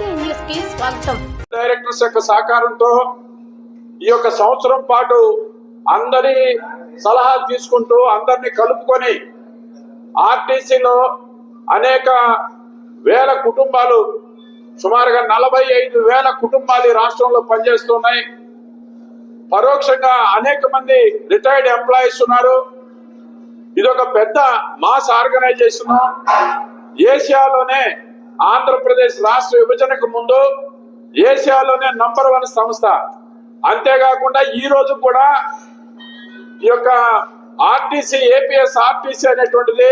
న్యూస్కి స్వాగతం. డైరెక్టర్స్ యొక్క సహకారంతో ఈ యొక్క సంవత్సరం పాటు అందరి సలహా తీసుకుంటూ అందరిని కలుపుకొని ఆర్టీసీలో అనేక వేల కుటుంబాలు సుమారుగా నలభై ఐదు వేల కుటుంబాలు ఈ రాష్ట్రంలో పనిచేస్తున్నాయి. పరోక్షంగా అనేక మంది రిటైర్డ్ ఎంప్లాయీస్ ఉన్నారు. ఇది ఒక పెద్ద మాస్ ఆర్గనైజేషన్ ఏషియాలోనే ఆంధ్రప్రదేశ్ రాష్ట్ర విభజనకు ముందు ఏషియాలోనే నంబర్ వన్ సంస్థ. అంతేకాకుండా ఈ రోజు కూడా ఈ యొక్క ఆర్టీసీ ఏపీఎస్ ఆర్టీసీ అనేటువంటిది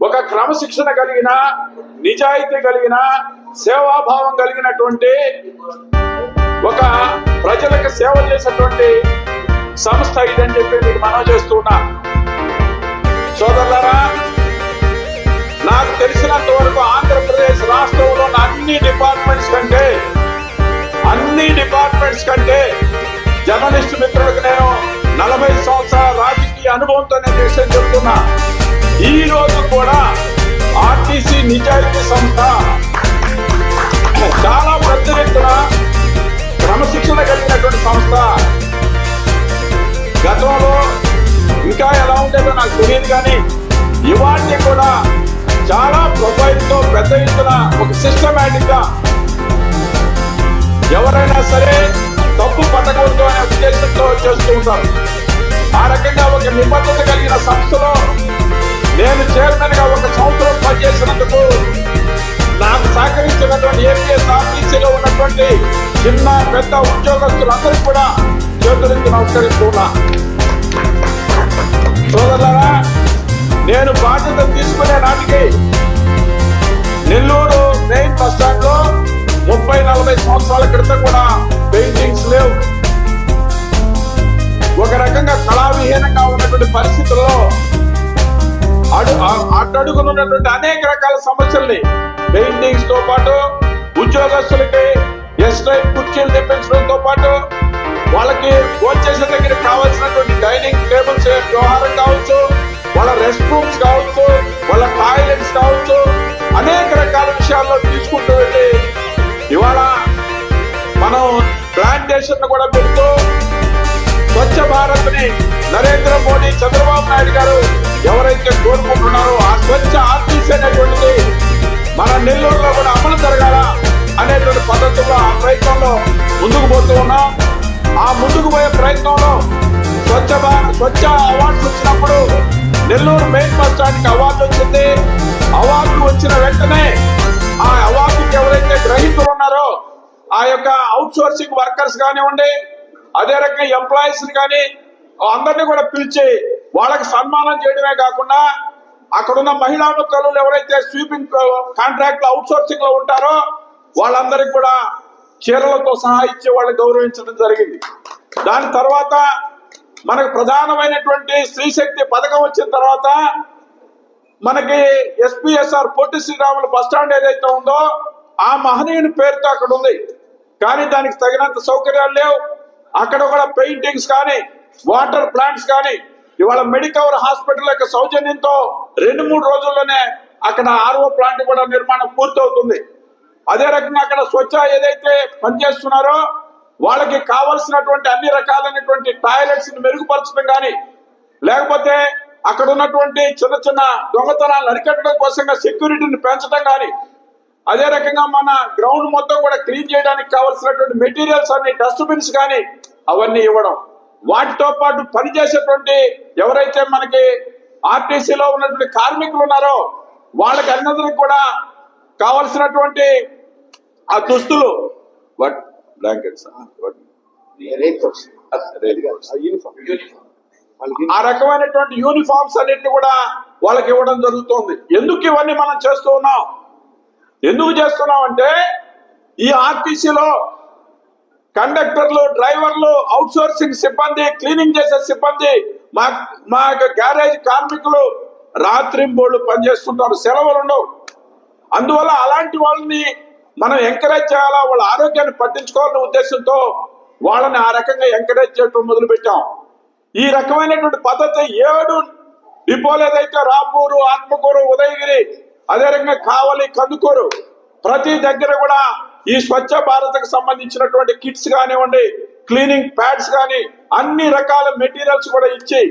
ఒక క్రమశిక్షణ కలిగిన నిజాయితీ కలిగిన సేవాభావం కలిగినటువంటి ఒక ప్రజలకు సేవ చేసేటువంటి సంస్థ ఇదని చెప్పి మీకు మనం చేస్తున్నా సోదరులారా నాకు తెలిసినంత వరకు ఆంధ్రప్రదేశ్ రాష్ట్రంలో అన్ని డిపార్ట్మెంట్స్ కంటే అన్ని డిపార్ట్మెంట్స్ కంటే జర్నలిస్ట్ మిత్రులకు నేను నలభై సంవత్సరాల రాజకీయ అనుభవంతో నేను విషయం చెప్తున్నా. ఈ రోజు కూడా ఆర్టీసీ నిజాయితీ సంస్థ చాలా పెద్ద ఎత్తున క్రమశిక్షణ కలిగినటువంటి సంస్థ. గతంలో ఇంకా ఎలా ఉండేదో నాకు తెలియదు కానీ ఇవాటిని కూడా చాలా ప్రొఫైల్తో పెద్ద ఎత్తున ఒక సిస్టమేటిక్గా ఎవరైనా సరే తప్పు పట్టకూడదు అనే ఉద్దేశంతో చేస్తూ ఉంటారు. ఆ రకంగా ఒక నిబద్ధత కలిగిన సంస్థలో నేను చైర్మన్గా ఒక సంవత్సరం పనిచేసినందుకు నాకు సహకరించినటువంటి ఏపీఎస్ ఆర్టీసీలో ఉన్నటువంటి చిన్న పెద్ద ఉద్యోగస్తులందరికీ కూడా చేతులెత్తి నమస్కరిస్తున్నా సోదరులారా నేను బాధ్యత తీసుకునే నాటికి నెల్లూరు మెయిన్ బస్ స్టాండ్లో ముప్పై నలభై సంవత్సరాల క్రితం కూడా పెయింటింగ్స్ లేవు. ఒక రకంగా కళావిహీనంగా ఉన్నటువంటి పరిస్థితుల్లో అడు ఆ- అనేక రకాల సమస్యల్ని పెయింటింగ్స్తో పాటు ఉద్యోగస్తులకి ఎస్ కుర్చీలు తెప్పించడంతో పాటు వాళ్ళకి వచ్చేసిన దగ్గర కావాల్సినటువంటి డైనింగ్ టేబుల్స్ వ్యవహారం కావచ్చు వాళ్ళ రెస్ట్ రూమ్స్ కావచ్చు వాళ్ళ టాయిలెట్స్ కావచ్చు అనేక రకాల విషయాల్లో తీసుకుంటూ వెళ్ళి ఇవాళ మనం ప్లాంటేషన్ కూడా పెడుతూ స్వచ్ఛ భారత్ని నరేంద్ర మోడీ చంద్రబాబు నాయుడు గారు ఎవరైతే కోరుకుంటున్నారో ఆ స్వచ్ఛ ఆర్టీసీ అనేటువంటిది మన నెల్లూరులో కూడా అమలు జరగాల అనేటువంటి పద్ధతిలో ఆ ప్రయత్నంలో ముందుకు పోతూ ఉన్నాం. ఆ ముందుకు పోయే ప్రయత్నంలో స్వచ్ఛ స్వచ్ఛ అవార్డ్స్ వచ్చినప్పుడు నెల్లూరు మెయిన్ బస్ స్టాండ్కి అవార్డు వచ్చింది. అవార్డు వచ్చిన వెంటనే ఆ అవార్డుకి ఎవరైతే గ్రహీతలు ఉన్నారో ఆ యొక్క అవుట్ సోర్సింగ్ వర్కర్స్ కానివ్వండి అదే రకంగా ఎంప్లాయీస్ కానీ అందరినీ కూడా పిలిచి వాళ్ళకి సన్మానం చేయడమే కాకుండా అక్కడున్న మహిళా మిత్రులు ఎవరైతే స్వీపింగ్ కాంట్రాక్ట్ అవుట్ సోర్సింగ్లో ఉంటారో వాళ్ళందరికీ కూడా చీరలతో సహా ఇచ్చి వాళ్ళని గౌరవించడం జరిగింది. దాని తర్వాత మనకు ప్రధానమైనటువంటి స్త్రీ శక్తి పథకం వచ్చిన తర్వాత మనకి SPSR Potti Sriramulu bus stand ఏదైతే ఉందో ఆ మహనీయుని పేరుతో అక్కడ ఉంది. కానీ దానికి తగినంత సౌకర్యాలు లేవు. అక్కడ కూడా పెయింటింగ్స్ కానీ వాటర్ ప్లాంట్స్ కానీ ఇవాళ మెడికవర్ హాస్పిటల్ యొక్క సౌజన్యంతో రెండు మూడు రోజుల్లోనే అక్కడ ఆర్ఓ ప్లాంట్ కూడా నిర్మాణం పూర్తవుతుంది. అదే రకంగా అక్కడ స్వచ్ఛ ఏదైతే పనిచేస్తున్నారో వాళ్ళకి కావలసినటువంటి అన్ని రకాలైనటువంటి టాయిలెట్స్ని మెరుగుపరచడం కానీ లేకపోతే అక్కడ ఉన్నటువంటి చిన్న చిన్న దొంగతనాలు అరికట్టడం కోసంగా సెక్యూరిటీని పెంచడం కానీ అదే రకంగా మన గ్రౌండ్ మొత్తం కూడా క్లీన్ చేయడానికి కావాల్సినటువంటి మెటీరియల్స్ అన్ని డస్ట్బిన్స్ కానీ అవన్నీ ఇవ్వడం. వాటితో పాటు పనిచేసేటువంటి ఎవరైతే మనకి ఆర్టీసీలో ఉన్నటువంటి కార్మికులు ఉన్నారో వాళ్ళకి అన్నదరికి కూడా కావలసినటువంటి ఆ దుస్తులు బ్లాంకెట్స్ ఆ రకమైనటువంటి యూనిఫామ్స్ అన్నిటిని కూడా వాళ్ళకి ఇవ్వడం జరుగుతుంది. ఎందుకు ఇవన్నీ మనం చేస్తూ ఉన్నాం? ఎందుకు చేస్తున్నాం అంటే ఈ ఆర్టీసీలో కండక్టర్లు డ్రైవర్లు అవుట్ సోర్సింగ్ సిబ్బంది క్లీనింగ్ చేసే సిబ్బంది మా మా యొక్క గ్యారేజ్ కార్మికులు రాత్రింబోళ్ళు పనిచేస్తుంటారు సెలవులు ఉండవు అందువల్ల అలాంటి వాళ్ళని మనం ఎంకరేజ్ చేయాలా? వాళ్ళ ఆరోగ్యాన్ని పట్టించుకోవాలనే ఉద్దేశంతో వాళ్ళని ఆ రకంగా ఎంకరేజ్ చేయడం మొదలు పెట్టాం ఈ రకమైనటువంటి పద్ధతి ఏడు డిపోలు ఏదైతే రాపూరు ఆత్మకూరు ఉదయగిరి అదే రకంగా కావలి కందుకూరు ప్రతి దగ్గర కూడా ఈ స్వచ్ఛ భారత్కు సంబంధించినటువంటి కిట్స్ కానివ్వండి క్లీనింగ్ ప్యాడ్స్ కానీ అన్ని రకాల మెటీరియల్స్ కూడా ఇచ్చి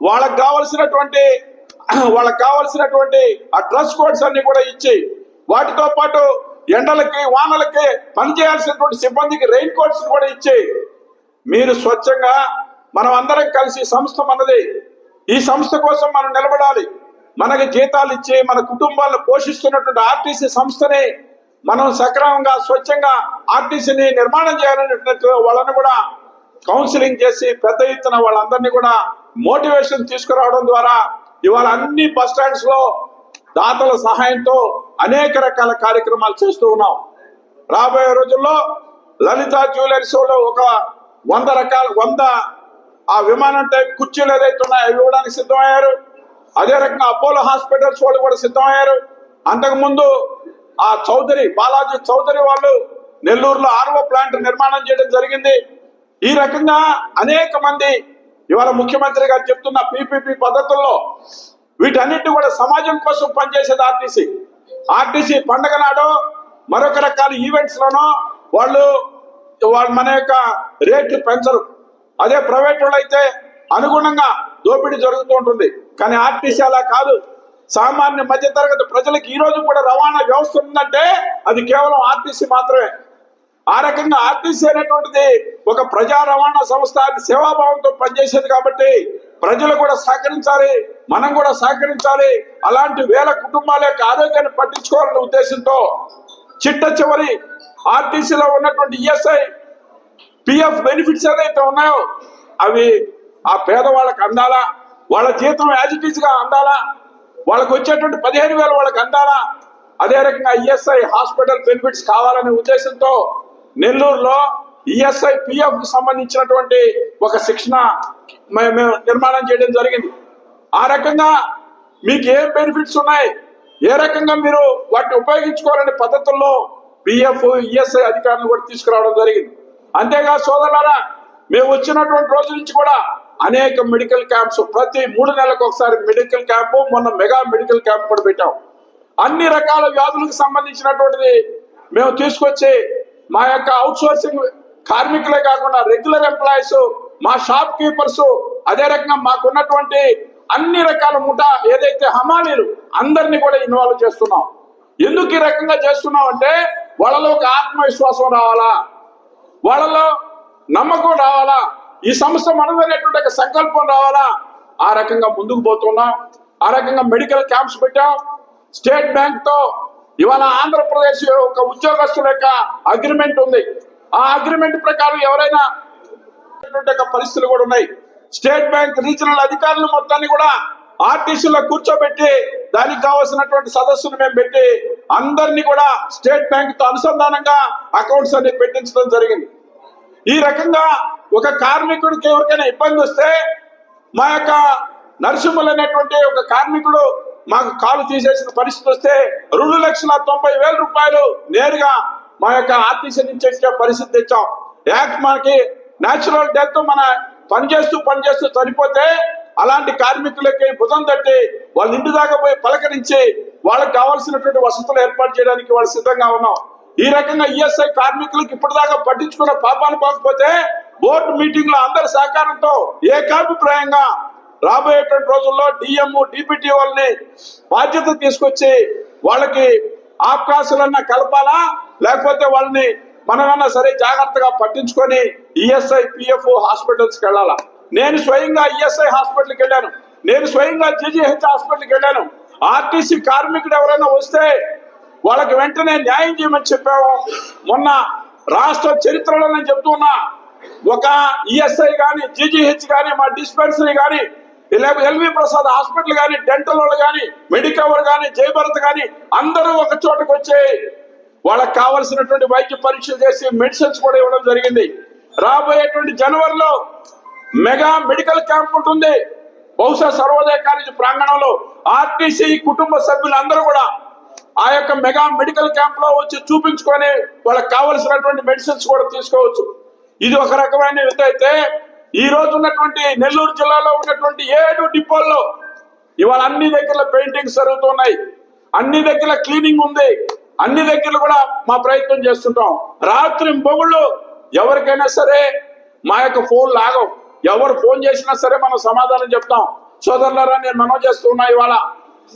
వాళ్ళకి కావలసినటువంటి వాళ్ళకి కావలసినటువంటి ఆ డ్రెస్ కోడ్స్ అన్ని కూడా ఇచ్చి వాటితో పాటు ఎండలకి వానలకి పనిచేయాల్సినటువంటి సిబ్బందికి రెయిన్ కోట్స్ కూడా ఇచ్చి మీరు స్వచ్ఛంగా మనం అందరం కలిసి సంస్థ మనది. ఈ సంస్థ కోసం మనం నిలబడాలి. మనకి జీతాలు ఇచ్చి మన కుటుంబాలను పోషిస్తున్నటువంటి ఆర్టీసీ సంస్థని మనం సక్రమంగా స్వచ్ఛంగా ఆర్టీసీని నిర్మాణం చేయాలనేటువంటి వాళ్ళని కూడా కౌన్సిలింగ్ చేసి పెద్ద ఎత్తున వాళ్ళందరినీ కూడా మోటివేషన్ తీసుకురావడం ద్వారా ఇవాళ అన్ని బస్ స్టాండ్స్లో దాతల సహాయంతో అనేక రకాల కార్యక్రమాలు చేస్తూ ఉన్నాం. రాబోయే రోజుల్లో లలిత జ్యువెలర్స్లో ఒక వంద రకాల వంద ఆ విమానం టైప్ కుర్చీలు ఏదైతే ఉన్నాయో అవి ఇవ్వడానికి సిద్ధమయ్యారు. అదే రకంగా అపోలో హాస్పిటల్స్ వాళ్ళు కూడా సిద్ధమయ్యారు. అంతకుముందు ఆ చౌదరి బాలాజీ చౌదరి వాళ్ళు నెల్లూరులో ఆర్వో ప్లాంట్ నిర్మాణం చేయడం జరిగింది. ఈ రకంగా అనేక మంది ఇవాళ ముఖ్యమంత్రి గారు చెప్తున్న పీపీపీ పద్ధతుల్లో వీటన్నిటి కూడా సమాజం కోసం పనిచేసేది ఆర్టీసీ. ఆర్టీసీ పండగ నాడు మరొక రకాల ఈవెంట్స్ లోనో వాళ్ళు వాళ్ళు మన యొక్క రేట్లు పెంచరు. అదే ప్రైవేట్ వాళ్ళు అయితే అనుగుణంగా దోపిడీ జరుగుతూ ఉంటుంది. కానీ ఆర్టీసీ అలా కాదు. సామాన్య మధ్య తరగతి ప్రజలకు ఈ రోజు కూడా రవాణా వ్యవస్థ ఉందంటే అది కేవలం ఆర్టీసీ మాత్రమే. ఆ రకంగా ఆర్టీసీ అనేటువంటిది ఒక ప్రజా రవాణా సంస్థ అది సేవాభావంతో పనిచేసేది కాబట్టి ప్రజలు కూడా సహకరించాలి. మనం కూడా సహకరించాలి. అలాంటి వేల కుటుంబాల యొక్క ఆరోగ్యాన్ని పట్టించుకోవాలనే ఉద్దేశంతో చిట్ట చివరి ఆర్టీసీలో ఉన్నటువంటి ఈఎస్ఐ పిఎఫ్ బెనిఫిట్స్ ఏదైతే ఉన్నాయో అవి ఆ పేదవాళ్ళకి అందాలా? వాళ్ళ జీతం యాజ్గా అందాలా? వాళ్ళకు వచ్చేటువంటి పదిహేను వేలు వాళ్ళకి అందాలా? అదే రకంగా ఈఎస్ఐ హాస్పిటల్ బెనిఫిట్స్ కావాలనే ఉద్దేశంతో నెల్లూరులో ఈఎస్ఐ పిఎఫ్ సంబంధించినటువంటి ఒక శిక్షణ మే- మేము నిర్మాణం చేయడం జరిగింది. ఆ రకంగా మీకు ఏం బెనిఫిట్స్ ఉన్నాయి? ఏ రకంగా మీరు వాటిని ఉపయోగించుకోవాలనే పద్ధతుల్లో పిఎఫ్ ఈఎస్ఐ అధికారులు కూడా తీసుకురావడం జరిగింది. అంతేగా సోదరులారా మేము వచ్చినటువంటి రోజు నుంచి కూడా అనేక మెడికల్ క్యాంప్స్ ప్రతి మూడు నెలలకు ఒకసారి మెడికల్ క్యాంపు మొన్న మెగా మెడికల్ క్యాంప్ కూడా పెట్టాం. అన్ని రకాల వ్యాధులకు సంబంధించినటువంటిది మేము తీసుకొచ్చి మా యొక్క అవుట్సోర్సింగ్ కార్మికులే కాకుండా రెగ్యులర్ ఎంప్లాయీస్ మా షాప్ కీపర్స్ అదే రకంగా మాకున్నటువంటి అన్ని రకాల ముఠా ఏదైతే హమాలీలు అందరినీ కూడా ఇన్వాల్వ్ చేస్తున్నాం. ఎందుకు ఈ రకంగా చేస్తున్నాం అంటే వాళ్ళలో ఒక ఆత్మవిశ్వాసం రావాలా? వాళ్ళలో నమ్మకం రావాలా? ఈ సంస్థ మనదనేటువంటి ఒక సంకల్పం రావాలా? ఆ రకంగా ముందుకు పోతున్నాం. ఆ రకంగా మెడికల్ క్యాంప్స్ పెట్టాం. స్టేట్ బ్యాంక్తో ఇవాళ ఆంధ్రప్రదేశ్ ఒక ఉద్యోగస్తుల యొక్క అగ్రిమెంట్ ఉంది. ఆ అగ్రిమెంట్ ప్రకారం ఎవరైనా పరిస్థితులు కూడా ఉన్నాయి. స్టేట్ బ్యాంక్ రీజనల్ అధికారులు మొత్తాన్ని కూడా ఆర్టీసీలో కూర్చోబెట్టి దానికి కావాల్సినటువంటి సదస్సును మేము పెట్టి అందరినీ కూడా స్టేట్ బ్యాంక్తో అనుసంధానంగా అకౌంట్స్ అన్ని పెట్టించడం జరిగింది. ఈ రకంగా ఒక కార్మికుడికి ఎవరికైనా ఇబ్బంది వస్తే మా యొక్క నరసింహులు అనేటువంటి ఒక కార్మికుడు మాకు కాలు తీసేసిన పరిస్థితి వస్తే రెండు లక్షల తొంభై వేల రూపాయలు నేరుగా మా యొక్క ఆర్టీసీ నుంచి పరిస్థితి తెచ్చాం. యాక్ట్ మనకి నేచురల్ డెత్ మన పనిచేస్తూ పనిచేస్తూ చనిపోతే అలాంటి కార్మికులకి భుజం తట్టి వాళ్ళ ఇంటి దాకా పోయి పలకరించి వాళ్ళకి కావాల్సినటువంటి వసతులు ఏర్పాటు చేయడానికి వాళ్ళు సిద్ధంగా ఉన్నాం. ఈ రకంగా ఈఎస్ఐ కార్మికులకు ఇప్పటిదాకా పట్టించుకున్న పాపాన్ని పోకపోతే బోర్డు మీటింగ్లో అందరి సహకారంతో ఏకాభిప్రాయంగా రాబోయేటువంటి రోజుల్లో డిఎం డిపిటి వాళ్ళని బాధ్యత తీసుకొచ్చి వాళ్ళకి అవకాశాలన్నా కలపాలా? లేకపోతే వాళ్ళని మనమన్నా సరే జాగ్రత్తగా పట్టించుకొని ఈఎస్ఐ పిఎఫ్ హాస్పిటల్స్కి వెళ్ళాలా? నేను స్వయంగా ఈఎస్ఐ హాస్పిటల్కి వెళ్ళాను. నేను స్వయంగా జీజీహెచ్ హాస్పిటల్కి వెళ్ళాను. ఆర్టీసీ కార్మికుడు ఎవరైనా వస్తే వాళ్ళకి వెంటనే న్యాయం చేయమని చెప్పాము మొన్న రాష్ట్ర చరిత్రలో నేను చెప్తున్నా ఒక ఈఎస్ఐ కానీ జీజీహెచ్ కానీ మా డిస్పెన్సరీ గాని ఎల్వి ప్రసాద్ హాస్పిటల్ కానీ డెంటల్ వాళ్ళు కానీ మెడికవర్ కానీ జయభరత్ కానీ అందరూ ఒక చోటకు వచ్చే వాళ్ళకి కావలసినటువంటి వైద్య పరీక్షలు చేసి మెడిసిన్స్ కూడా ఇవ్వడం జరిగింది. రాబోయేటువంటి జనవరిలో మెగా మెడికల్ క్యాంప్ ఉంటుంది. బహుశా సర్వోదయ కాలేజీ ప్రాంగణంలో ఆర్టీసీ కుటుంబ సభ్యులందరూ కూడా ఆ యొక్క మెగా మెడికల్ క్యాంప్లో వచ్చి చూపించుకొని వాళ్ళకి కావలసినటువంటి మెడిసిన్స్ కూడా తీసుకోవచ్చు. ఇది ఒక రకమైన విధ అయితే ఈ రోజు ఉన్నటువంటి నెల్లూరు జిల్లాలో ఉన్నటువంటి ఏడు డిపోల్లో ఇవాళ అన్ని దగ్గర పెయింటింగ్స్ జరుగుతున్నాయి. అన్ని దగ్గర క్లీనింగ్ ఉంది. అన్ని దగ్గరలు కూడా మా ప్రయత్నం చేస్తుంటాం. రాత్రి బొగుళ్ళు ఎవరికైనా సరే మా యొక్క ఫోన్ లాగం ఎవరు ఫోన్ చేసినా సరే మనం సమాధానం చెప్తాం. సోదరులరా నేను మనం చేస్తున్నా ఇవాళ.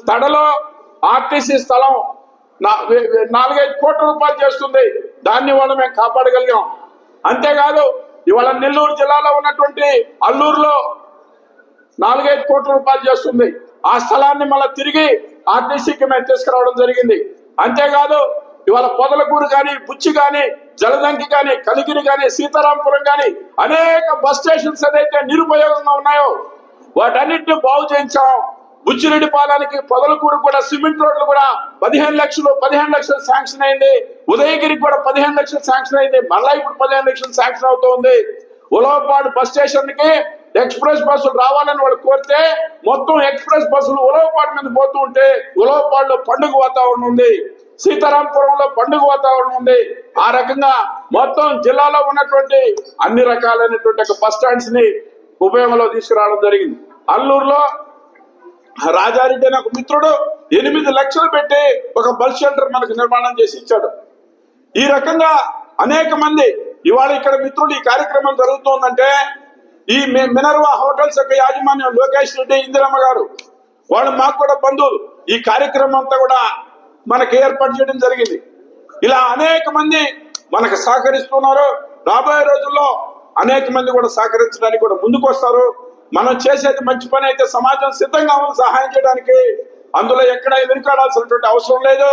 తడలో ఆర్టీసీ స్థలం నా- నాలుగైదు కోట్ల రూపాయలు చేస్తుంది. దాన్ని వాళ్ళు మేము కాపాడగలిగాం. అంతేకాదు ఇవాళ నెల్లూరు జిల్లాలో ఉన్నటువంటి అల్లూరులో నాలుగైదు కోట్ల రూపాయలు చేస్తుంది. ఆ స్థలాన్ని మళ్ళీ తిరిగి ఆర్టీసీకి మేము తీసుకురావడం జరిగింది. అంతేకాదు ఇవాళ పొదలకూరు కానీ బుచ్చి కానీ జలదంకి కానీ కలిగిరి కానీ సీతారాంపురం కానీ అనేక బస్ స్టేషన్స్ ఏదైతే నిరుపయోగంగా ఉన్నాయో వాటన్నింటినీ బాగు చేయించాం. బుచ్చిరెడ్డి పాలానికి పొదలకూరు కూడా సిమెంట్ రోడ్లు కూడా పదిహేను లక్షలు పదిహేను లక్షలు శాంక్షన్ అయింది. ఉదయగిరికి కూడా పదిహేను లక్షలు శాంక్షన్ అయింది. మళ్ళా ఇప్పుడు పదిహేను లక్షలు శాంక్షన్ అవుతోంది ఉలవపాడు బస్ స్టేషన్కి ఎక్స్ప్రెస్ బస్సులు రావాలని వాళ్ళు కోరితే మొత్తం ఎక్స్ప్రెస్ బస్సులు ఉలవపాడు మీద పోతూ ఉంటే ఉలవపాడులో పండుగ వాతావరణం ఉంది. సీతారాంపురంలో పండుగ వాతావరణం ఉంది. ఆ రకంగా మొత్తం జిల్లాలో ఉన్నటువంటి అన్ని రకాలైనటువంటి బస్ స్టాండ్స్ని ఉపయోగంలో తీసుకురావడం జరిగింది. అల్లూరులో రాజారెడ్డి అనే ఒక మిత్రుడు ఎనిమిది లక్షలు పెట్టి ఒక బస్ షెల్టర్ మనకు నిర్మాణం చేసి ఇచ్చాడు. ఈ రకంగా అనేక మంది ఇవాళ ఇక్కడ మిత్రులు ఈ కార్యక్రమం జరుగుతోందంటే ఈ మినర్వా హోటల్స్ యొక్క యాజమాన్యం లోకేష్ రెడ్డి ఇందిరమ్మ గారు. వాళ్ళు మాకు కూడా బంధువులు. ఈ కార్యక్రమం అంతా కూడా మనకి ఏర్పాటు చేయడం జరిగింది. ఇలా అనేక మంది మనకు సహకరిస్తున్నారు. రాబోయే రోజుల్లో అనేక మంది కూడా సహకరించడానికి కూడా ముందుకు వస్తారు మనం చేసేది మంచి పని అయితే సమాజం సిద్ధంగా ఉంది సహాయం చేయడానికి. అందులో ఎక్కడ వెనుకాడాల్సినటువంటి అవసరం లేదు.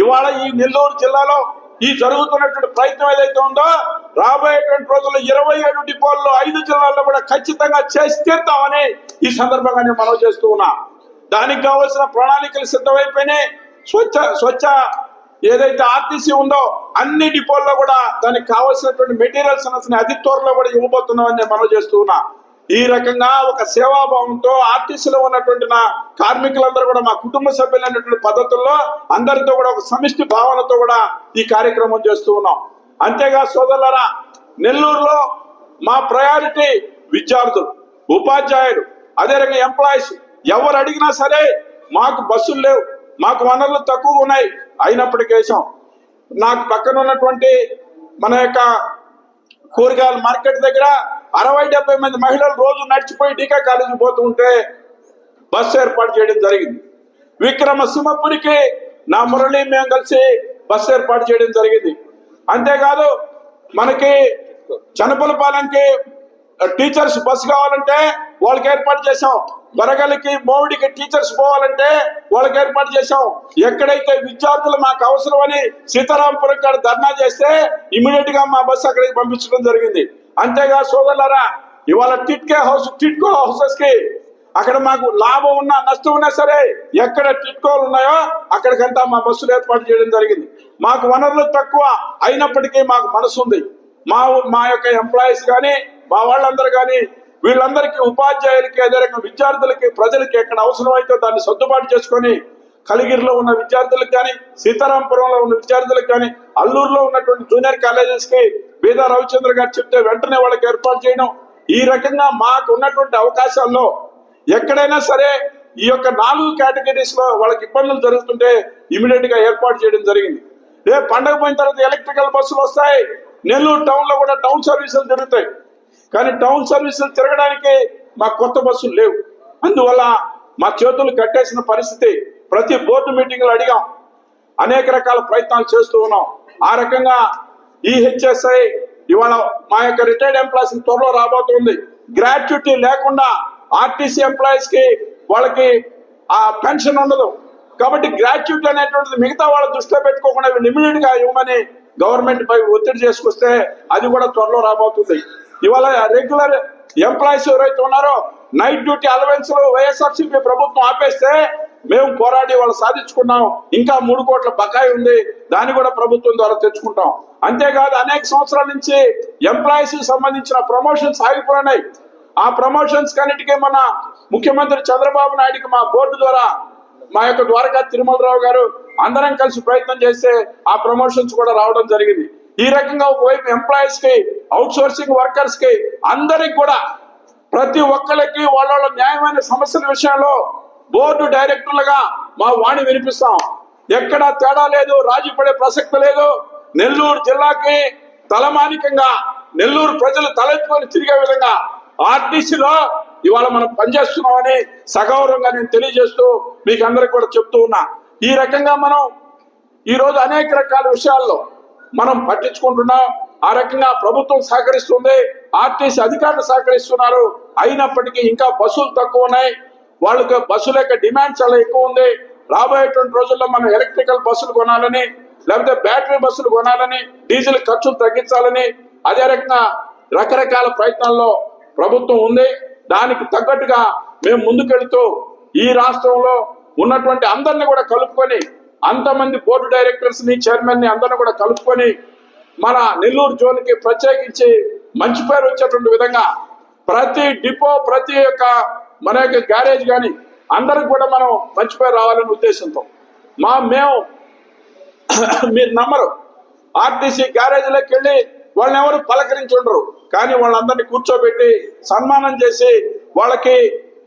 ఇవాళ ఈ నెల్లూరు జిల్లాలో ఈ జరుగుతున్నటువంటి ప్రయత్నం ఏదైతే ఉందో రాబోయేటువంటి రోజుల్లో ఇరవై ఏడు డిపోల్లో ఐదు జిల్లాల్లో కూడా ఖచ్చితంగా చేసి తీరుతామని ఈ సందర్భంగా నేను మనవి చేస్తూ ఉన్నా. దానికి కావాల్సిన ప్రణాళికలు సిద్ధమైపోయినాయి. స్వచ్ఛ స్వచ్ఛ ఏదైతే ఆర్టీసీ ఉందో అన్ని డిపోల్లో కూడా దానికి కావాల్సినటువంటి మెటీరియల్స్ అన్ని అతి త్వరలో కూడా ఇవ్వబోతున్నామని నేను మనవి చేస్తూ ఉన్నా. ఈ రకంగా ఒక సేవాభావంతో ఆర్టీసీలో ఉన్నటువంటి నా కార్మికులందరూ కూడా మా కుటుంబ సభ్యులైనటువంటి పద్ధతుల్లో అందరితో కూడా ఒక సమిష్టి భావనతో కూడా ఈ కార్యక్రమం చేస్తూ ఉన్నాం. అంతేగా సోదరులరా నెల్లూరులో మా ప్రయారిటీ విద్యార్థులు ఉపాధ్యాయులు అదే ఎంప్లాయీస్ ఎవరు అడిగినా సరే మాకు బస్సులు లేవు మాకు వనరులు తక్కువ ఉన్నాయి అయినప్పటికీ వేసాం. నాకు పక్కన ఉన్నటువంటి మన యొక్క కూరగాయల మార్కెట్ దగ్గర అరవై డెబ్బై మంది మహిళలు రోజు నడిచిపోయి డీకా కాలేజీ పోతుంటే ఉంటే బస్సు ఏర్పాటు చేయడం జరిగింది. విక్రమసింహపురికి నా మురళి మేము కలిసి బస్సు ఏర్పాటు చేయడం జరిగింది. అంతేకాదు మనకి చనపలపాలెంకి టీచర్స్ బస్సు కావాలంటే వాళ్ళకి ఏర్పాటు చేశాం. వరగలికి మోవిడికి టీచర్స్ పోవాలంటే వాళ్ళకి ఏర్పాటు చేశాం. ఎక్కడైతే విద్యార్థులు మాకు అవసరమని సీతారాంపురం కాడ ధర్నా చేస్తే ఇమీడియట్గా మా బస్సు అక్కడికి పంపించడం జరిగింది. అంతేగా సోదరులరా ఇవాళ టిట్కే హౌస్ టిట్కో హౌసెస్కి అక్కడ మాకు లాభం ఉన్నా నష్టం ఉన్నా సరే ఎక్కడ టిట్కోలు ఉన్నాయో అక్కడికంతా మా బస్సులు ఏర్పాటు చేయడం జరిగింది. మాకు వనరులు తక్కువ అయినప్పటికీ మాకు మనసు ఉంది. మా మా యొక్క ఎంప్లాయీస్ కానీ మా వాళ్ళందరూ కానీ వీళ్ళందరికీ ఉపాధ్యాయులకి అదేవిధంగా విద్యార్థులకి ప్రజలకి ఎక్కడ అవసరమైతే దాన్ని సర్దుబాటు చేసుకొని కలిగిరిలో ఉన్న విద్యార్థులకు కానీ సీతారాంపురంలో ఉన్న విద్యార్థులకు కానీ అల్లూరులో ఉన్నటువంటి జూనియర్ కాలేజెస్కి బీదా రవిచంద్ర గారు చెప్తే వెంటనే వాళ్ళకి ఏర్పాటు చేయడం. ఈ రకంగా మాకు ఉన్నటువంటి అవకాశాల్లో ఎక్కడైనా సరే ఈ యొక్క నాలుగు కేటగిరీస్లో వాళ్ళకి ఇబ్బందులు జరుగుతుంటే ఇమీడియట్గా ఏర్పాటు చేయడం జరిగింది. రేపు పండగ పోయిన తర్వాత ఎలక్ట్రికల్ బస్సులు వస్తాయి. నెల్లూరు టౌన్లో కూడా టౌన్ సర్వీసులు జరుగుతాయి కానీ టౌన్ సర్వీసులు తిరగడానికి మాకు కొత్త బస్సులు లేవు. అందువల్ల మా చేతులు కట్టేసిన పరిస్థితి ప్రతి బోర్డు మీటింగ్లో అడిగాం. అనేక రకాల ప్రయత్నాలు చేస్తూ ఉన్నాం. ఆ రకంగా ఈ హెచ్ఎస్ఐ ఇవాళ మా యొక్క రిటైర్డ్ ఎంప్లాయీస్ త్వరలో రాబోతుంది. గ్రాట్యుటీ లేకుండా ఆర్టీసీ ఎంప్లాయీస్కి వాళ్ళకి ఆ పెన్షన్ ఉండదు. కాబట్టి గ్రాట్యుటీ అనేటువంటిది మిగతా వాళ్ళ దృష్టిలో పెట్టుకోకుండా వీళ్ళు ఇమీడియట్గా ఇవ్వమని గవర్నమెంట్ పై ఒత్తిడి చేసుకొస్తే అది కూడా త్వరలో రాబోతుంది. ఇవాళ రెగ్యులర్ ఎంప్లాయీస్ ఎవరైతే ఉన్నారో నైట్ డ్యూటీ అలవెన్స్ వైఎస్ఆర్సీపీ ప్రభుత్వం ఆపేస్తే మేము పోరాడి వాళ్ళు సాధించుకున్నాం. ఇంకా మూడు కోట్ల బకాయి ఉంది. దాన్ని కూడా ప్రభుత్వం ద్వారా తెచ్చుకుంటాం. అంతేకాదు అనేక సంవత్సరాల నుంచి ఎంప్లాయీస్ సంబంధించిన ప్రమోషన్స్ ఆగిపోయినాయి. ఆ ప్రమోషన్స్ కన్నిటికీ మన ముఖ్యమంత్రి చంద్రబాబు నాయుడికి మా బోర్డు ద్వారా మా యొక్క ద్వారకా తిరుమలరావు గారు అందరం కలిసి ప్రయత్నం చేస్తే ఆ ప్రమోషన్స్ కూడా రావడం జరిగింది. ఈ రకంగా ఒకవైపు ఎంప్లాయీస్కి అవుట్ సోర్సింగ్ వర్కర్స్కి అందరికి కూడా ప్రతి ఒక్కరికి వాళ్ళ వాళ్ళ న్యాయమైన సమస్యల విషయంలో బోర్డు డైరెక్టర్లుగా మా వాణి వినిపిస్తాం. ఎక్కడా తేడా లేదు రాజీ పడే ప్రసక్తి లేదు. నెల్లూరు జిల్లాకి తలమానికంగా నెల్లూరు ప్రజలు తలెత్తుకొని తిరిగే విధంగా ఆర్టీసీలో ఇవాళ మనం పనిచేస్తున్నామని సగౌరవంగా నేను తెలియజేస్తూ మీకు అందరికి కూడా చెప్తూ ఉన్నా. ఈ రకంగా మనం ఈరోజు అనేక రకాల విషయాల్లో మనం పట్టించుకుంటున్నాం. ఆ రకంగా ప్రభుత్వం సహకరిస్తుంది ఆర్టీసీ అధికారులు సహకరిస్తున్నారు. అయినప్పటికీ ఇంకా బస్సులు తక్కువ ఉన్నాయి. వాళ్ళకి బస్సుల యొక్క డిమాండ్ చాలా ఎక్కువ ఉంది. రాబోయేటువంటి రోజుల్లో మనం ఎలక్ట్రికల్ బస్సులు కొనాలని లేకపోతే బ్యాటరీ బస్సులు కొనాలని డీజిల్ ఖర్చులు తగ్గించాలని అదే రకంగా రకరకాల ప్రయత్నాల్లో ప్రభుత్వం ఉంది. దానికి తగ్గట్టుగా మేము ముందుకెళ్తూ ఈ రాష్ట్రంలో ఉన్నటువంటి అందరిని కూడా కలుపుకొని అంతమంది బోర్డు డైరెక్టర్స్ని చైర్మన్ని అందరిని కూడా కలుపుకొని మన నెల్లూరు జోన్కి ప్రత్యేకించి మంచి పేరు వచ్చేటువంటి విధంగా ప్రతి డిపో ప్రతి యొక్క మన యొక్క గ్యారేజ్ కానీ అందరికి కూడా మనం మర్చిపోయి రావాలనే ఉద్దేశంతో. మా మేము మీరు నమ్మరు. ఆర్టీసీ గ్యారేజ్లోకి వెళ్ళి వాళ్ళని ఎవరు పలకరించుండరు. కానీ వాళ్ళందరినీ కూర్చోబెట్టి సన్మానం చేసి వాళ్ళకి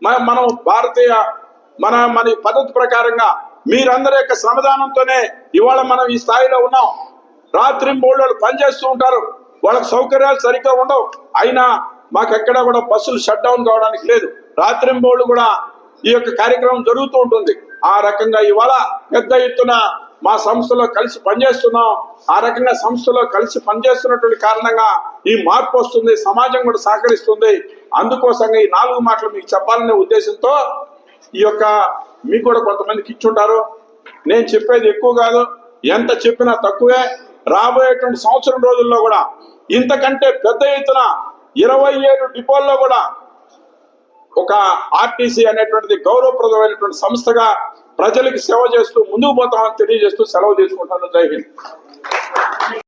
మనం భారతీయ మన మన పద్ధతి ప్రకారంగా మీరందరి యొక్క శ్రమదానంతోనే ఇవాళ మనం ఈ స్థాయిలో ఉన్నాం. రాత్రి మూడు పనిచేస్తూ ఉంటారు. వాళ్ళకి సౌకర్యాలు సరిగ్గా ఉండవు. అయినా మాకు ఎక్కడా కూడా బస్సులు షట్ డౌన్ కావడానికి లేదు. రాత్రింబోళ్ళు కూడా ఈ యొక్క కార్యక్రమం జరుగుతూ ఉంటుంది. ఆ రకంగా ఇవాళ పెద్ద ఎత్తున మా సంస్థలో కలిసి పనిచేస్తున్నాం. ఆ రకంగా సంస్థలో కలిసి పనిచేస్తున్నటువంటి కారణంగా ఈ మార్పు వస్తుంది సమాజం కూడా సహకరిస్తుంది. అందుకోసంగా ఈ నాలుగు మాటలు మీకు చెప్పాలనే ఉద్దేశంతో ఈ యొక్క మీకు కూడా కొంతమందికి ఇచ్చుంటారు. నేను చెప్పేది ఎక్కువ కాదు ఎంత చెప్పినా తక్కువే. రాబోయేటువంటి సంవత్సరం రోజుల్లో కూడా ఇంతకంటే పెద్ద ఎత్తున ఇరవై ఏడు డిపోల్లో కూడా ఒక ఆర్టీసీ అనేటువంటిది గౌరవప్రదమైనటువంటి సంస్థగా ప్రజలకు సేవ చేస్తూ ముందుకు పోతామని తెలియజేస్తూ సెలవు తీసుకుంటాను జై హింద్.